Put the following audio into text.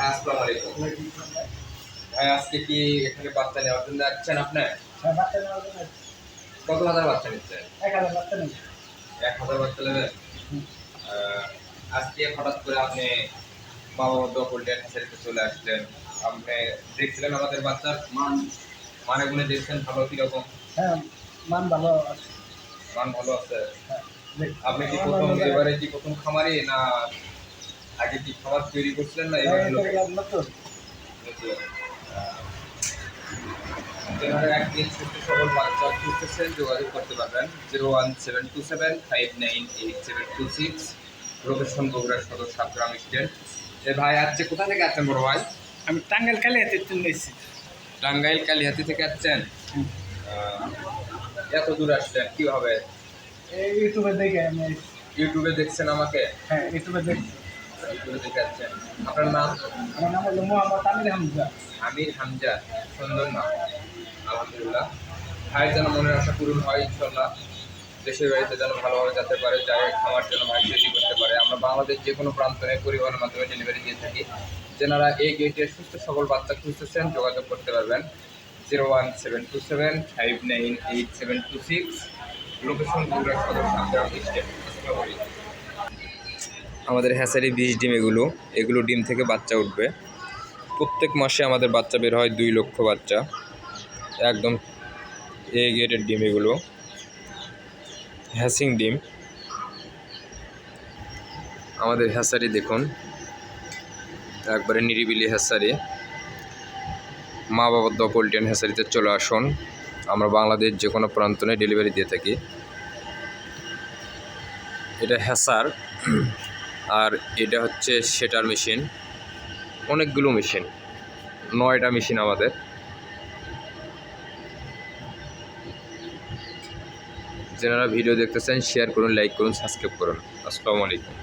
হ্যাঁ আসসালামু আলাইকুম। ভাই আজকে কি এখানে বাচ্চা নেওয়ার জন্য যাচ্ছেন আপনি? হ্যাঁ বাচ্চা নেওয়ার জন্য কত হাজার বাচ্চা নিচ্ছেন? এক হাজার বাচ্চা নেই এক হাজার বাচ্চা নেবেন? আজকে হঠাৎ করে আপনি বাবা দখলটেন হ্যাচারিতে চলে আসলেন। আপনি দেখছিলেন আমাদের বাচ্চার মান? মানে গুনে দেখছেন ভালো কীরকম? হ্যাঁ মান ভালো আছে। মান ভালো আছে? আপনি কি প্রথম এবারে কি প্রথম খামারি না আগে কি খাবার তৈরি করছিলেন না হ্যাঁ, এবার এটা নতুন? এগুলো নতুন। যারা একদিন সুস্থ সবল বাচ্চা খুঁজতেছেন যোগাযোগ করতে পারবেন zero one seven two seven five nine eight seven two six location Bogura Sadar Satgram stand এ ভাই আজকে কোথা থেকে বড় ভাই? আমি টাঙ্গাইল কালে হাতে এসেছি। টাঙ্গাইল কালিহাতি থেকে আসছেন? এত দূর আসছেন কীভাবে? এই ইউটিউবে দেখে আমি ইউটিউবে দেখছেন আমাকে? হ্যাঁ ইউটিউবে দেখছি। দেখে আপনার নাম? আমার নাম হলো মোহাম্মদ আমির হামজা। আমির হামজা সুন্দর নাম। আলহামদুলিল্লাহ। ভাইয়ের যেন মনের আশা পূরণ হয় ইনশাল্লাহ দেশের বাড়িতে যেন ভালোভাবে যেতে পারে যাই খামার যেন ভাই তৈরি করতে পারে। আমরা বাংলাদেশ যে কোনো প্রান্তরে পরিবহনের মাধ্যমে ডেলিভারি দিয়ে থাকি। যেনারা এই গেটে সুস্থ সকল বাচ্চা খুঁজতেছেন যোগাযোগ করতে পারবেন। Zero one seven two seven five nine eight seven two six. Location Bogura Sadar Satgram state আমাদের হ্যাসারি বীজ ডিম এগুলো এগুলো ডিম থেকে বাচ্চা উঠবে। প্রত্যেক মাসে আমাদের বাচ্চা বের হয় দুই লক্ষ বাচ্চা। একদম এ গেটের ডিম এগুলো। হ্যাসিং ডিম। আমাদের হ্যাসারি দেখুন। একবারে নিরিবিলি হ্যাসারি। মা বাবার দ দপলটেন হ্যাসারিতে চলে আসুন। আমরা বাংলাদেশ যে কোনো প্রান্তনে ডেলিভারি দিয়ে থাকি। এটা হ্যাসার আর এটা হচ্ছে সেটার মেশিন। অনেকগুলো মেশিন। নয়টা মেশিন আমাদের। যারা ভিডিও দেখতেছেন শেয়ার করুন লাইক করুন সাবস্ক্রাইব করুন। আসসালামু আলাইকুম।